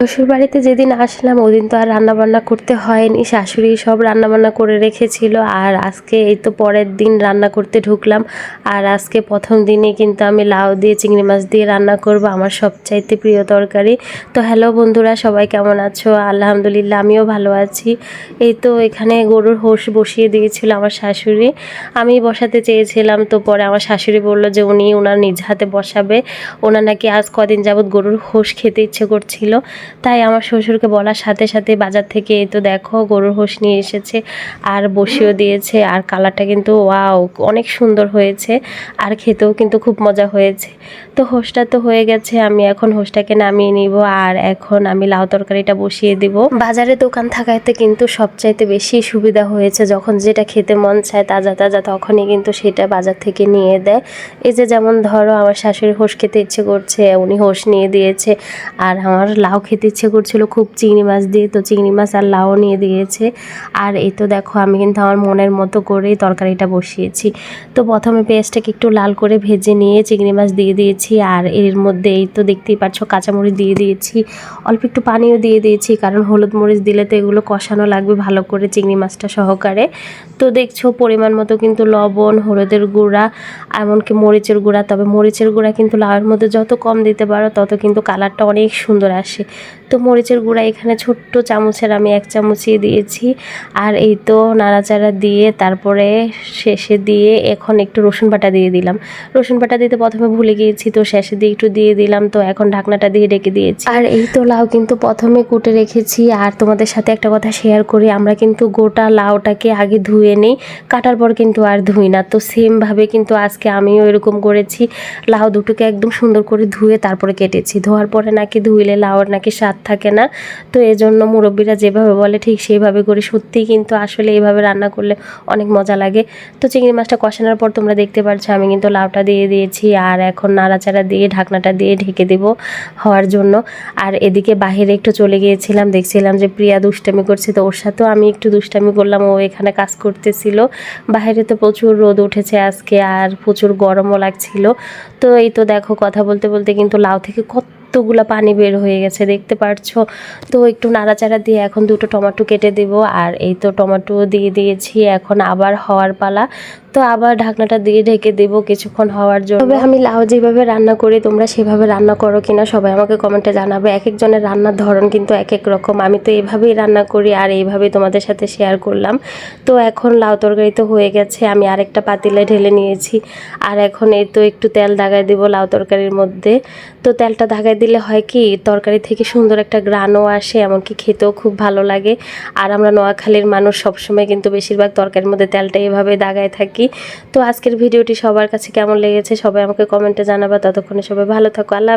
শ্বশুর বাড়িতে যেদিন আসলাম, ওদিন তো আর রান্না বান্না করতে হয়নি। শাশুড়ি সব রান্না বান্না করে রেখেছিল আর আজকে এই তো পরের দিন রান্না করতে ঢুকলাম। আর আজকে প্রথম দিনে কিন্তু আমি লাউ দিয়ে, চিংড়ি মাছ দিয়ে রান্না করব, আমার সবচাইতে প্রিয় তরকারি। তো হ্যালো বন্ধুরা, সবাই কেমন আছো? আলহামদুলিল্লাহ, আমিও ভালো আছি। এই তো এখানে গরুর হোস বসিয়ে দিয়েছিল আমার শাশুড়ি। আমি বসাতে চেয়েছিলাম, তো পরে আমার শাশুড়ি বলল যে উনি ওনার নিজ হাতে বসাবে। ওনার নাকি আজ কদিন যাবৎ গরুর হোস খেতে ইচ্ছে করছিল। তাই আমার শ্বশুরকে বলার সাথে সাথে বাজার থেকে তো দেখো, গরুর হোস নিয়ে এসেছে, আর বসিয়েও দিয়েছে, আর কালারটা কিন্তু, ওয়াও, অনেক সুন্দর হয়েছে, আর খেতেও কিন্তু খুব মজা হয়েছে। তো হোসটা তো হয়ে গেছে, আমি এখন হোসটাকে নামিয়ে নিব, আর এখন আমি লাউ তরকারিটা বসিয়ে দিব। বাজারে দোকান থাকাতে কিন্তু সবচাইতে বেশি সুবিধা হয়েছে, যখন যেটা খেতে মন চায় তাজা তাজা, তখনই কিন্তু সেটা বাজার থেকে নিয়ে দেয়। এই যে যেমন ধরো, আমার শাশুড়ি হোস খেতে ইচ্ছে করছে, উনি হোস নিয়ে দিয়েছে, আর আমার লাউ খেতে ইচ্ছে করছিল খুব চিংড়ি মাছ দিয়ে, তো চিংড়ি মাছ আর লাউ নিয়ে দিয়েছে। আর এই তো দেখো, আমি কিন্তু আমার মনের মতো করেই তরকারিটা বসিয়েছি। তো প্রথমে পেঁয়াজটাকে একটু লাল করে ভেজে নিয়ে চিংড়ি মাছ দিয়ে দিয়েছি, আর এর মধ্যে এই তো দেখতেই পাচ্ছ কাঁচামরিচ দিয়ে দিয়েছি। অল্প একটু পানিও দিয়ে দিয়েছি, কারণ হলুদ মরিচ দিলে তো এগুলো কষানো লাগবে ভালো করে চিংড়ি মাছটা সহকারে। তো দেখছ, পরিমাণ মতো কিন্তু লবণ, হলুদের গুঁড়া, এমনকি মরিচের গুঁড়া, তবে মরিচের গুঁড়া কিন্তু লাউয়ের মধ্যে যত কম দিতে পারো, তত কিন্তু কালারটা অনেক সুন্দর আসে। তো মরিচের গুঁড়া এখানে ছোট্ট চামচের আমি এক চামচই দিয়েছি। আর এই তো নাড়াচাড়া দিয়ে তারপরে শেষে দিয়ে এখন একটু রসুন বাটা দিয়ে দিলাম। রসুন বাটা দিতে প্রথমে ভুলে গিয়েছি তো শেষে দিয়ে একটু দিয়ে দিলাম তো এখন ঢাকনাটা দিয়ে ডেকে দিয়েছি। আর এই তো লাউ কিন্তু প্রথমে কুটে রেখেছি আর তোমাদের সাথে একটা কথা শেয়ার করি, আমরা কিন্তু গোটা লাউটাকে আগে ধুয়ে নিই, কাটার পর কিন্তু আর ধুই না। তো সেমভাবে কিন্তু আজকে আমিও এরকম করেছি, লাউ দুটোকে একদম সুন্দর করে ধুয়ে তারপরে কেটেছি। ধোয়ার পরে নাকি ধুইলে লাউর নাকি স্বাদ থাকে না। তো এজন্য মুরব্বীরা যেভাবে বলে ঠিক সেইভাবে করি সত্যিই কিন্তু আসলে এইভাবে রান্না করলে অনেক মজা লাগে। তো চিংড়ি মাছটা কষানোর পর তোমরা দেখতে পাচ্ছ আমি কিন্তু লাউটা দিয়ে দিয়েছি আর এখন নাড়াচাড়া দিয়ে, ঢাকনাটা দিয়ে ঢেকে দেব হওয়ার জন্য। আর এদিকে বাহিরে একটু চলে গিয়েছিলাম, দেখছিলাম যে প্রিয়া দুষ্টামি করছে, তো ওর সাথেও আমি একটু দুষ্টামি করলাম, ও এখানে কাজ করতেছিল। বাইরে তো প্রচুর রোদ উঠেছে আজকে আর প্রচুর গরমও লাগছিল। তো এই তো দেখো কথা বলতে বলতে কিন্তু লাউ থেকে কতগুলা পানি বের হয়ে গেছে, দেখতে পারছ? তো একটু নাড়াচাড়া দিয়ে এখন দুটো টমেটো কেটে দেব আর এই তো টমেটো দিয়ে দিয়েছি, এখন আবার হওয়ার পালা। তো আবার ঢাকনাটা দিয়ে ঢেকে দেব কিছুক্ষণ হওয়ার জন্য। তবে আমি লাউ যেভাবে রান্না করি, তোমরা সেভাবে রান্না করো কিনা সবাই আমাকে কমেন্টে জানাবে। এক একজনের রান্নার ধরন কিন্তু এক এক রকম। আমি তো এভাবেই রান্না করি আর এইভাবেই তোমাদের সাথে শেয়ার করলাম। তো এখন লাউ তরকারি তো হয়ে গেছে, আমি আরেকটা পাতিলে ঢেলে নিয়েছি। আর এখন এই তো একটু তেল দাগায় দেব লাউ তরকারির মধ্যে। তো তেলটা দাগায় দিলে হয় কি, তরকারি থেকে সুন্দর একটা গ্রানও আসে, এমনকি খেতেও খুব ভালো লাগে। আর আমরা নোয়াখালীর মানুষ সবসময় কিন্তু বেশিরভাগ তরকারির মধ্যে তেলটা এভাবে দাগায় থাকি। তো আজকের ভিডিওটি সবার কাছে কেমন লেগেছে সবাই আমাকে কমেন্টে জানাবা। ততক্ষণে সবাই ভালো থাকো, আল্লাহ